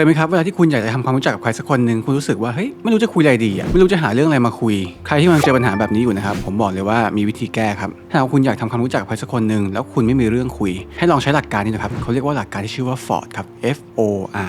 ยไหมครับเวลาที่คุณอยากจะทำความรู้จักกับใครสักคนหนึ่งคุณรู้สึกว่าเฮ้ยไม่รู้จะคุยอะไรดีอะไม่รู้จะหาเรื่องอะไรมาคุย ใครที่กำลังเจอปัญหาแบบนี้อยู่นะครับผมบอกเลยว่ามีวิธีแก้ครับถ้าคุณอยากทำความรู้จักกับใครสักคนหนึ่งแล้วคุณไม่มีเรื่องคุย ให้ลองใช้หลักการนี้นะครับเขาเรียกว่าหลักการที่ชื่อว่า Ford ครับ F O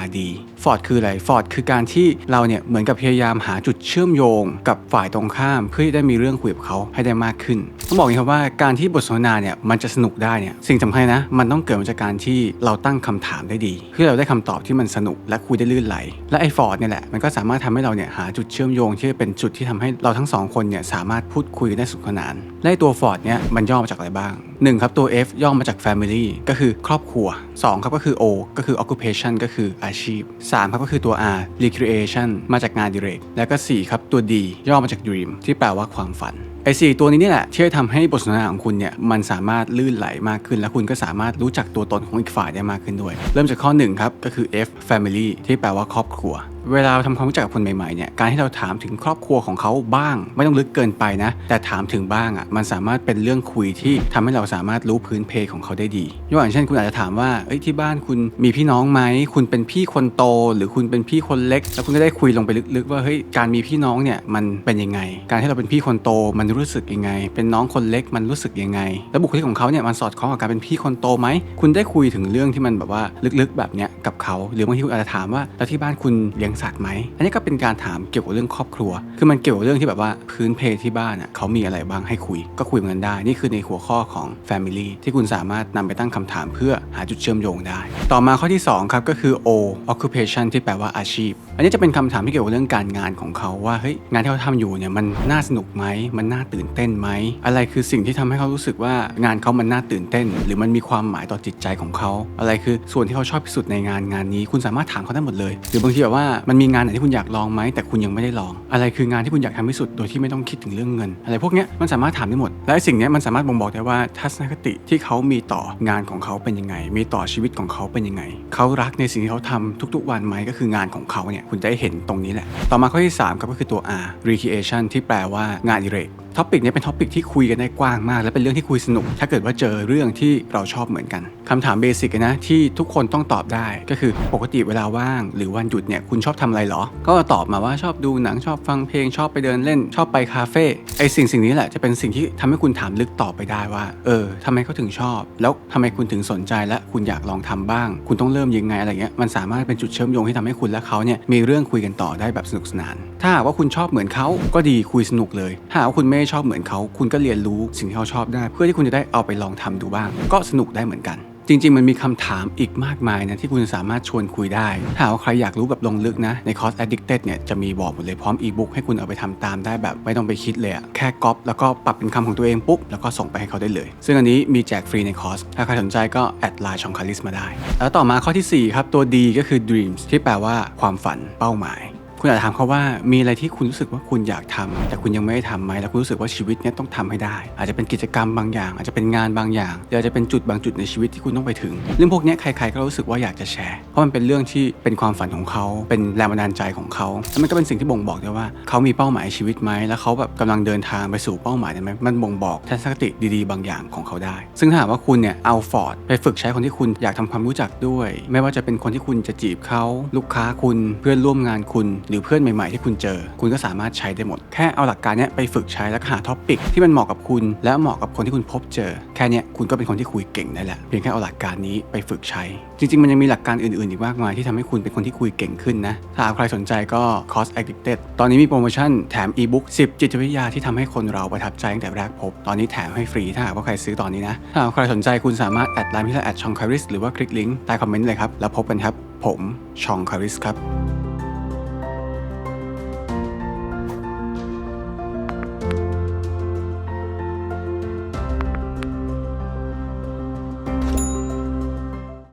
R D Ford คืออะไร Ford คือการที่เราเนี่ยเหมือนกับพยายามหาจุดเชื่อมโยง กับฝ่ายตรงข้าม เพื่อที่ได้มีเรื่องคุยกับเขาให้ได้มากขึ้นต้องบอกอย่างนี้ครับว่าการที่บทสนทนาเนี่ยมันจะสนุกได้เนี่ยสิ่งสำคัญนะ มันต้องเกิดมาจากการที่เราตั้งคำถามได้ดีเพื่อเราได้คำตอบที่มันสนุกและคุยได้ลื่นไหล และไอ้ Ford เนี่ยแหละมันก็สามารถทำให้เราเนี่ยหาจุดเชื่อมโยงที่เป็นจุดที่ทำให้เราทั้งสองคนเนี่ยสามารถพูดคุยได้สนุขนานและตัวฟอร์ดเนี่ยมันย่อมาจากอะไรบ้าง หนึ่งครับตัว F ย่อมาจาก Family ก็คือครอบครัวสองครับก็คือ O ก็คือ Occupation ก็คืออาชีพสามครับก็คือตัว R Recreation มาจากงานดิเรก แล้วก็สี่ครับตัว D ย่อมาจาก Dream ที่แปลว่าความฝันไอ้สี่ตัวนี้นี่แหละที่จะทำให้บทสนทนาของคุณเนี่ยมันสามารถลื่นไหลมากขึ้น และคุณก็สามารถรู้จักตัวตนของอีกฝ่ายได้มากขึ้นด้วย เริ่มจากข้อหนึ่งครับก็คือ F Family ที่แปลว่าครอบครัวเวลาเราทำความรู้จักกับคนใหม่ๆเนี่ยการที่เราถามถึงครอบครัวของเขาบ้าง ไม่ต้องลึกเกินไปนะ แต่ถามถึงบ้างอะมันสามารถเป็นเรื่องคุยที่ทำให้เราสามารถรู้พื้นเพของเขาได้ดียกตัวอย่างเช่นคุณอาจจะถามว่าเอ้ยที่บ้านคุณมีพี่น้องไหมคุณเป็นพี่คนโต หรือคุณเป็นพี่คนเล็ก แล้วคุณก็ได้คุยลงไปลึกๆ ว่าเฮ้ยการมีพี่น้องเนี่ยมันเป็นยังไง การที่เราเป็นพี่คนโตมันรู้สึกยังไง เป็นน้องคนเล็กมันรู้สึกยังไง แล้วบุคลิกของเขาเนี่ยมันสอดคล้องกับการเป็นพี่คนโตไหมคุณได้คุยถึงเรื่องที่มันแบบว่าลึกๆ แบบเนี้ยกับเขา หรือบางทีคุณอาจจะถามว่าแล้วที่บ้านคุณเลี้ยงสัตว์ไหม อันนี้ก็เป็นการถามเกี่ยวกับเรื่องครอบครัว คือมันเกี่ยวกับเรื่องที่แบบว่าพื้นเพที่บ้านอะเขามีอะไรบ้างให้คุย ก็คุยกันได้ นี่คือในหัวข้อของ Family ที่คุณสามารถนำไปตั้งคำถามเพื่อหาจุดเชื่อมโยงได้ ต่อมาข้อที่ 2 ครับก็คือ O occupation ที่แปลว่าอาชีพ อันนี้จะเป็นคำถามที่เกี่ยวกับเรื่องการงานของเขาว่าเฮ้ยงานที่เขาทำอยู่เนี่ยมันน่าสนุกไหมมันน่าตื่นเต้นไหมอะไรคือสิ่งที่ทำให้เขารู้สึกว่างานเขามันน่าตื่นเต้น หรือมันมีความหมายต่อจิตใจของเขา อะไรคือส่วนที่เขาชอบที่สุดในงานงานนี้ คุณสามารถถามเขาได้หมดเลย หรือบางทีแบบว่ามันมีงานไหนที่คุณอยากลองไหมแต่คุณยังไม่ได้ลอง อะไรคืองานที่คุณอยากทำที่สุดโดยที่ไม่ต้องคิดถึงเรื่องเงิน อะไรพวกเนี้ยมันสามารถถามได้หมด และสิ่งเนี้ยมันสามารถบ่งบอกได้ว่าทัศนคติที่เขามีต่องานของเขาเป็นยังไง มีต่อชีวิตของเขาเป็นยังไง เขารักในสิ่งที่เขาทำทุกๆ วันไหมก็คืองานของเขาเนี่ยคุณจะได้เห็นตรงนี้แหละ ต่อมาข้อที่3ครับก็คือตัว R recreation ที่แปลว่างานอดิเรก ท็อปิกนี้เป็นท็อปิกที่คุยกันได้กว้างมาก และเป็นเรื่องที่คุยสนุก ถ้าเกิดว่าเจอเรื่องที่เราชอบเหมือนกันคำถามเบสิกนะที่ทุกคนต้องตอบได้ก็คือปกติเวลาว่าง หรือวันหยุดเนี่ยคุณชอบทำอะไรเหรอ ก็ตอบมาว่าชอบดูหนังชอบฟังเพลงชอบไปเดินเล่น ชอบไปคาเฟ่ไอสิ่งสิ่งนี้แหละจะเป็นสิ่งที่ทำให้คุณถามลึกต่อไปได้ว่า เออทำไมเขาถึงชอบ แล้วทำไมคุณถึงสนใจและคุณอยากลองทำบ้าง คุณต้องเริ่มยังไงอะไรเงี้ยมันสามารถเป็นจุดเชื่อมโยงที่ทำให้คุณและเขาเนี่ยมีเรื่องคุยกันต่อได้แบบสนุกสนาน ถ้าหากว่าคุณชอบเหมือนเขาก็ดีคุยสนุกเลย ถ้าว่าคุณไม่ชอบเหมือนเขาคุณก็เรียนรู้สิ่งที่เขาชอบได้ เพื่อที่คุณจะได้เอาไปลองทำดูบ้าง ก็สนุกได้เหมือนกันจริง ๆ มันมีคำถามอีกมากมายนะที่คุณสามารถชวนคุยได้ ถ้าว่าใครอยากรู้แบบลงลึกนะ ในคอร์ส Addicted เนี่ยจะมีบอกหมดเลยพร้อมอีบุ๊กให้คุณเอาไปทำตามได้แบบไม่ต้องไปคิดเลยแค่ก๊อปแล้วก็ปรับเป็นคำของตัวเองปุ๊บ แล้วก็ส่งไปให้เขาได้เลย ซึ่งอันนี้มีแจกฟรีในคอร์ส ถ้าใครสนใจก็แอดไลน์ชองคาริสมาได้ แล้วต่อมาข้อทีสี่4 ครับ ตัว D ก็คือ dreams ที่แปลว่าความฝันเป้าหมาย คุณอาจจะถามเขาว่ามีอะไรที่คุณรู้สึกว่าคุณอยากทำแต่คุณยังไม่ได้ทำไหมแล้วคุณรู้สึกว่าชีวิตเนี้ยต้องทำให้ได้ อาจจะเป็นกิจกรรมบางอย่าง อาจจะเป็นงานบางอย่างหรืออาจจะเป็นจุดบางจุดในชีวิตที่คุณต้องไปถึง เรื่องพวกนี้ใครๆก็รู้สึกว่าอยากจะแชร์ เพราะมันเป็นเรื่องที่เป็นความฝันของเขา เป็นแรงบันดาลใจของเขาแล้วมันก็เป็นสิ่งที่บ่งบอกได้ว่าเขามีเป้าหมายชีวิตไหมแล้วเขาแบบกำลังเดินทางไปสู่เป้าหมายนั้นไหมมันบ่งบอกทัศนคติดีๆ บางอย่างของเขาได้ ซึ่งถ้าหากว่าคุณเนี่ยเอาฟอร์ดไปฝึกใช้คนที่คุณอยากทำความรู้จักด้วย ไม่ว่าจะเป็นคนที่คุณจะจีบเขาลูกค้าคุณเพื่อนร่วมงานคุณหรือเพื่อนใหม่ๆที่คุณเจอ คุณก็สามารถใช้ได้หมด แค่เอาหลักการนี้ไปฝึกใช้แล้วก็หาท็อปิกที่มันเหมาะกับคุณ และเหมาะกับคนที่คุณพบเจอ แค่นี้คุณก็เป็นคนที่คุยเก่งได้แหละเพียงแค่เอาหลักการนี้ไปฝึกใช้ จริงๆ มันยังมีหลักการอื่นๆ อีกมากมายที่ทำให้คุณเป็นคนที่คุยเก่งขึ้นนะถ้าหากใครสนใจก็ Cost Addicted ตอนนี้มีโปรโมชั่นแถมอีบุ๊ก10 จิตวิทยาที่ทำให้คนเราประทับใจตั้งแต่แรกพบ ตอนนี้แถมให้ฟรีถ้าหากว่าใครซื้อตอนนี้นะถ้าหากใครสนใจคุณสามารถแอดไลน์ที่แอดชองคาริสหรือว่าคลิกลิงก์ใต้คอมเมนต์เลยครับแล้วพบกันครับ ผมชองคาริสครับ